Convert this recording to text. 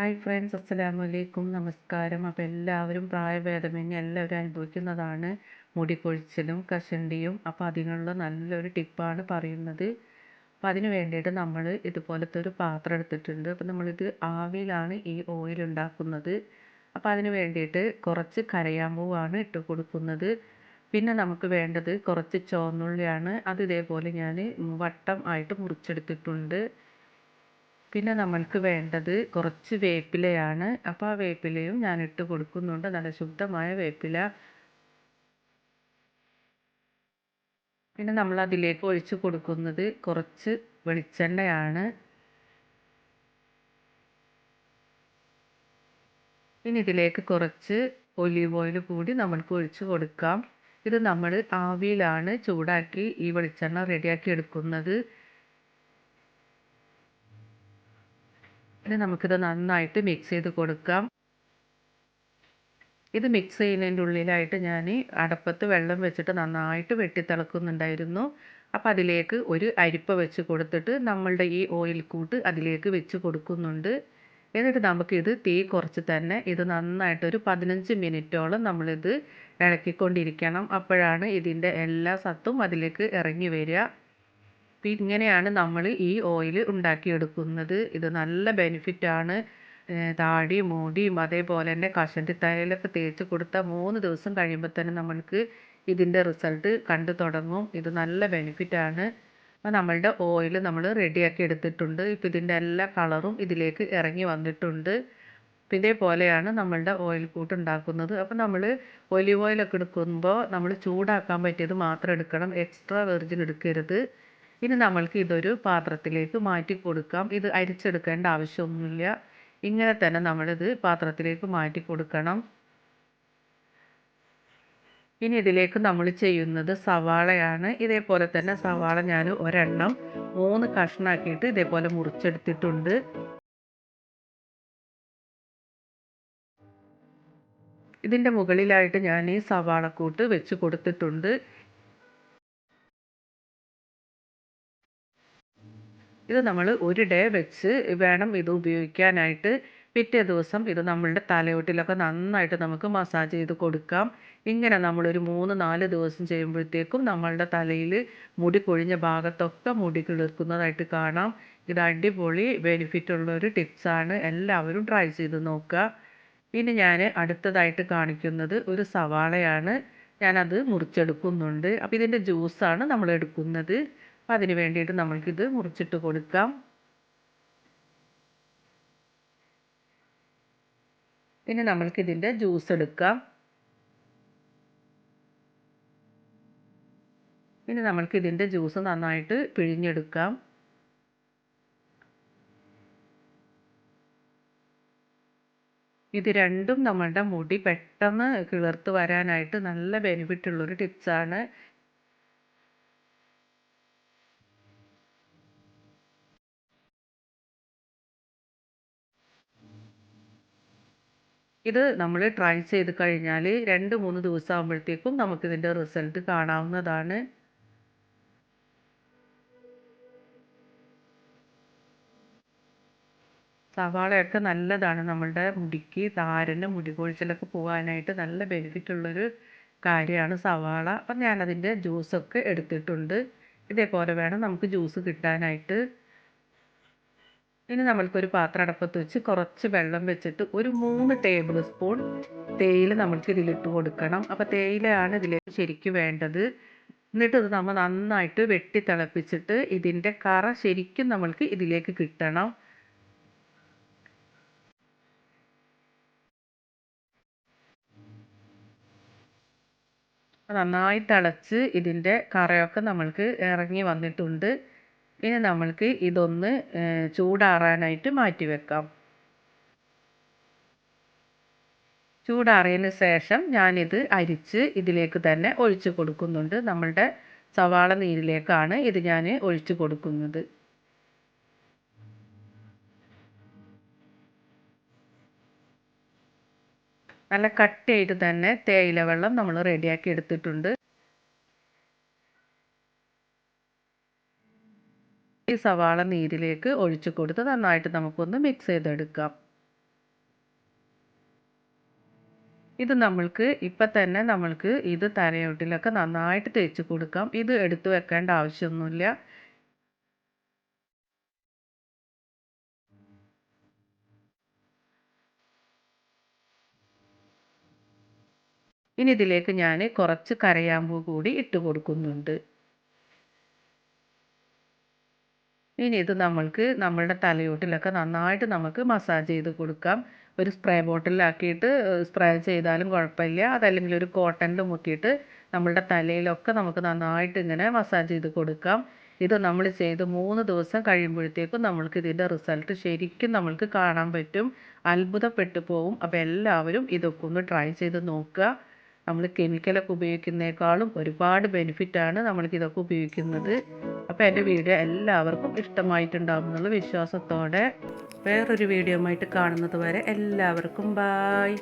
Hi friends അസ്സലാമു അലൈക്കും നമസ്കാരം. അപ്പോൾ എല്ലാവരും പ്രായഭേദമന്യേ എല്ലാവരും അനുഭവിക്കുന്നതാണ് മുടി കൊഴിച്ചിലും കഷണ്ടിയും അപ്പോൾ അതിനുള്ള നല്ലൊരു ടിപ്പാണ് പറയുന്നത്. അപ്പോൾ അതിന് വേണ്ടിയിട്ട് നമ്മൾ ഇതുപോലത്തെ ഒരു പാത്രം എടുത്തിട്ടുണ്ട്. അപ്പോൾ നമ്മളിത് ആവിയിലാണ് ഈ ഓയിൽ ഉണ്ടാക്കുന്നത്. അപ്പോൾ അതിന് വേണ്ടിയിട്ട് കുറച്ച് കരയാമ്പൂവാണ് ഇട്ട് കൊടുക്കുന്നത്. പിന്നെ നമുക്ക് വേണ്ടത് കുറച്ച് ചുവന്നുള്ളിയാണ്. അത് ഇതേപോലെ ഞാൻ വട്ടം ആയിട്ട് മുറിച്ചെടുത്തിട്ടുണ്ട്. പിന്നെ നമ്മൾക്ക് വേണ്ടത് കുറച്ച് വേപ്പിലയാണ്. അപ്പോൾ ആ വേപ്പിലയും ഞാൻ ഇട്ട് കൊടുക്കുന്നുണ്ട്. നല്ല ശുദ്ധമായ വേപ്പില. പിന്നെ നമ്മൾ അതിലേക്ക് ഒഴിച്ച് കൊടുക്കുന്നത് കുറച്ച് വെളിച്ചെണ്ണയാണ്. പിന്നെ ഇതിലേക്ക് കുറച്ച് ഒലീവ് ഓയിൽ കൂടി നമ്മൾക്ക് ഒഴിച്ച് കൊടുക്കാം. ഇത് നമ്മൾ ആവിയിലാണ് ചൂടാക്കി ഈ വെളിച്ചെണ്ണ റെഡിയാക്കി എടുക്കുന്നത്. ഇനി നമുക്കിത് നന്നായിട്ട് മിക്സ് ചെയ്ത് കൊടുക്കാം. ഇത് മിക്സ് ചെയ്യുന്നതിന്റെ ഉള്ളിലായിട്ട് ഞാൻ അടപ്പത്ത് വെള്ളം വെച്ചിട്ട് നന്നായിട്ട് വെട്ടിത്തിളക്കുന്നുണ്ടായിരുന്നു. അപ്പോൾ അതിലേക്ക് ഒരു അരിപ്പ വെച്ച് കൊടുത്തിട്ട് നമ്മളുടെ ഈ ഓയിൽ കൂട്ട് അതിലേക്ക് വെച്ച് കൊടുക്കുന്നുണ്ട്. എന്നിട്ട് നമുക്കിത് തീ കുറച്ച് തന്നെ ഇത് നന്നായിട്ടൊരു പതിനഞ്ച് മിനിറ്റോളം നമ്മളിത് ഇളക്കിക്കൊണ്ടിരിക്കണം. അപ്പോഴാണ് ഇതിന്റെ എല്ലാ സത്തും അതിലേക്ക് ഇറങ്ങി വരിക. അപ്പോൾ ഇങ്ങനെയാണ് നമ്മൾ ഈ ഓയിൽ ഉണ്ടാക്കിയെടുക്കുന്നത്. ഇത് നല്ല ബെനിഫിറ്റാണ് താടി മുടിയും അതേപോലെ തന്നെ കഷണ്ടി തൈലൊക്കെ തേച്ച് കൊടുത്താൽ മൂന്ന് ദിവസം കഴിയുമ്പോൾ തന്നെ നമ്മൾക്ക് ഇതിന്റെ റിസൾട്ട് കണ്ടു തുടങ്ങും. ഇത് നല്ല ബെനിഫിറ്റാണ് അപ്പോൾ നമ്മളുടെ ഓയിൽ നമ്മൾ റെഡിയാക്കി എടുത്തിട്ടുണ്ട്. ഇപ്പോൾ ഇതിന്റെ എല്ലാ കളറും ഇതിലേക്ക് ഇറങ്ങി വന്നിട്ടുണ്ട്. ഇതേപോലെയാണ് നമ്മളുടെ ഓയിൽ കൂട്ട് ഉണ്ടാക്കുന്നത്. അപ്പോൾ നമ്മൾ ഒലിവ് ഓയിലൊക്കെ എടുക്കുമ്പോൾ നമ്മൾ ചൂടാക്കാൻ പറ്റിയത് മാത്രം എടുക്കണം. എക്സ്ട്രാ വെർജിൻ എടുക്കരുത്. ഇനി നമ്മൾക്ക് ഇതൊരു പാത്രത്തിലേക്ക് മാറ്റി കൊടുക്കാം. ഇത് അരിച്ചെടുക്കേണ്ട ആവശ്യമൊന്നുമില്ല. ഇങ്ങനെ തന്നെ നമ്മളിത് പാത്രത്തിലേക്ക് മാറ്റി കൊടുക്കണം. ഇനി ഇതിലേക്ക് നമ്മൾ ചെയ്യുന്നത് സവാളയാണ്. ഇതേപോലെ തന്നെ സവാള ഞാൻ ഒരെണ്ണം മൂന്ന് കഷ്ണാക്കിയിട്ട് ഇതേപോലെ മുറിച്ചെടുത്തിട്ടുണ്ട്. ഇതിന്റെ മുകളിലായിട്ട് ഞാൻ ഈ സവാളക്കൂട്ട് വെച്ച് കൊടുത്തിട്ടുണ്ട്. ഇത് നമ്മൾ ഒരു ഡേ വെച്ച് വേണം ഇത് ഉപയോഗിക്കാനായിട്ട്. പിറ്റേ ദിവസം ഇത് നമ്മളുടെ തലയോട്ടിലൊക്കെ നന്നായിട്ട് നമുക്ക് മസാജ് ചെയ്ത് കൊടുക്കാം. ഇങ്ങനെ നമ്മളൊരു മൂന്ന് നാല് ദിവസം ചെയ്യുമ്പോഴത്തേക്കും നമ്മളുടെ തലയിൽ മുടി കൊഴിഞ്ഞ ഭാഗത്തൊക്കെ മുടി കിളിർക്കുന്നതായിട്ട് കാണാം. ഇത് അടിപൊളി ബെനിഫിറ്റ് ഉള്ള ഒരു ടിപ്സാണ് എല്ലാവരും ട്രൈ ചെയ്ത് നോക്കുക. ഇനി ഞാൻ അടുത്തതായിട്ട് കാണിക്കുന്നത് ഒരു സവാളയാണ്. ഞാനത് മുറിച്ചെടുക്കുന്നുണ്ട്. അപ്പോൾ ഇതിന്റെ ജ്യൂസാണ് നമ്മൾ എടുക്കുന്നത്. അപ്പോൾ അതിന് വേണ്ടിയിട്ട് നമ്മൾക്കിത് മുറിച്ചിട്ട് കൊടുക്കാം. പിന്നെ നമ്മൾക്കിതിന്റെ ജ്യൂസ് എടുക്കാം. പിന്നെ നമ്മൾക്കിതിന്റെ ജ്യൂസ് നന്നായിട്ട് പിഴിഞ്ഞെടുക്കാം. ഇത് രണ്ടും നമ്മളുടെ മുടി പെട്ടെന്ന് കിളിർത്ത് വരാനായിട്ട് നല്ല ബെനിഫിറ്റ് ഉള്ളൊരു ടിപ്സാണ്. ഇത് നമ്മൾ ട്രൈ ചെയ്ത് കഴിഞ്ഞാൽ രണ്ട് മൂന്ന് ദിവസം ആകുമ്പോഴത്തേക്കും നമുക്കിതിന്റെ റിസൾട്ട് കാണാവുന്നതാണ്. സവാളയൊക്കെ നല്ലതാണ് നമ്മളുടെ മുടിക്ക്. താരന് മുടി കൊഴിച്ചിലൊക്കെ പോകാനായിട്ട് നല്ല ബെനിഫിറ്റ് ഉള്ളൊരു കാര്യമാണ് സവാള. അപ്പം ഞാനതിന്റെ ജ്യൂസൊക്കെ എടുത്തിട്ടുണ്ട്. ഇതേപോലെ വേണം നമുക്ക് ജ്യൂസ് കിട്ടാനായിട്ട്. ഇനി നമ്മൾക്കൊരു പാത്രം അടപ്പത്ത് വെച്ച് കുറച്ച് വെള്ളം വെച്ചിട്ട് ഒരു മൂന്ന് ടേബിൾ സ്പൂൺ തേയില നമ്മൾക്ക് ഇതിലിട്ട് കൊടുക്കണം. അപ്പോൾ തേയിലയാണ് ഇതിലേക്ക് ശരിക്കും വേണ്ടത്. എന്നിട്ട് ഇത് നമ്മൾ നന്നായിട്ട് വെട്ടി തിളപ്പിച്ചിട്ട് ഇതിന്റെ കറ ശരിക്കും നമ്മൾക്ക് ഇതിലേക്ക് കിട്ടണം. നന്നായി തിളച്ച് ഇതിന്റെ കറയൊക്കെ നമ്മൾക്ക് ഇറങ്ങി വന്നിട്ടുണ്ട്. ഇനി നമ്മൾക്ക് ഇതൊന്ന് ചൂടാറാനായിട്ട് മാറ്റി വെക്കാം. ചൂടാറിയതിന് ശേഷം ഞാനിത് അരിച്ച് ഇതിലേക്ക് തന്നെ ഒഴിച്ച് കൊടുക്കുന്നുണ്ട്. നമ്മളുടെ സവാള നീരിലേക്കാണ് ഇത് ഞാൻ ഒഴിച്ച് കൊടുക്കുന്നത്. നല്ല കട്ടിയായിട്ട് തന്നെ തേയില വെള്ളം നമ്മൾ റെഡിയാക്കി എടുത്തിട്ടുണ്ട്. ഈ സവാള നീരിലേക്ക് ഒഴിച്ചു കൊടുത്ത് നന്നായിട്ട് നമുക്കൊന്ന് മിക്സ് ചെയ്തെടുക്കാം. ഇത് നമ്മൾക്ക് ഇപ്പം തന്നെ നമ്മൾക്ക് ഇത് തലയോട്ടിലൊക്കെ നന്നായിട്ട് തേച്ച് കൊടുക്കാം. ഇത് എടുത്തു വെക്കേണ്ട ആവശ്യമൊന്നുമില്ല. ഇനി ഇതിലേക്ക് ഞാൻ കുറച്ച് കരയാമ്പൂ കൂടി ഇട്ട് കൊടുക്കുന്നുണ്ട്. ഇനി ഇത് നമ്മൾക്ക് നമ്മളുടെ തലയോട്ടിലൊക്കെ നന്നായിട്ട് നമുക്ക് മസാജ് ചെയ്ത് കൊടുക്കാം. ഒരു സ്പ്രേ ബോട്ടിലാക്കിയിട്ട് സ്പ്രേ ചെയ്താലും കുഴപ്പമില്ല. അതല്ലെങ്കിൽ ഒരു കോട്ടണിൽ മുക്കിയിട്ട് നമ്മളുടെ തലയിലൊക്കെ നമുക്ക് നന്നായിട്ട് ഇങ്ങനെ മസാജ് ചെയ്ത് കൊടുക്കാം. ഇത് നമ്മൾ ചെയ്ത് മൂന്ന് ദിവസം കഴിയുമ്പോഴത്തേക്കും നമ്മൾക്ക് ഇതിന്റെ റിസൾട്ട് ശരിക്കും നമ്മൾക്ക് കാണാൻ പറ്റും. അത്ഭുതപ്പെട്ടു പോവും. അപ്പോൾ എല്ലാവരും ഇതൊക്കെ ഒന്ന് ട്രൈ ചെയ്ത് നോക്കുക. നമ്മൾ കെമിക്കലൊക്കെ ഉപയോഗിക്കുന്നേക്കാളും ഒരുപാട് ബെനിഫിറ്റാണ് നമ്മൾക്ക് ഇതൊക്കെ ഉപയോഗിക്കുന്നത്. അപ്പോൾ എന്റെ വീഡിയോ എല്ലാവർക്കും ഇഷ്ടമായിട്ടുണ്ടാകും എന്നുള്ള വിശ്വാസത്തോടെ വേറൊരു വീഡിയോ ആയിട്ട് കാണുന്നത് വരെ എല്ലാവർക്കും ബായ്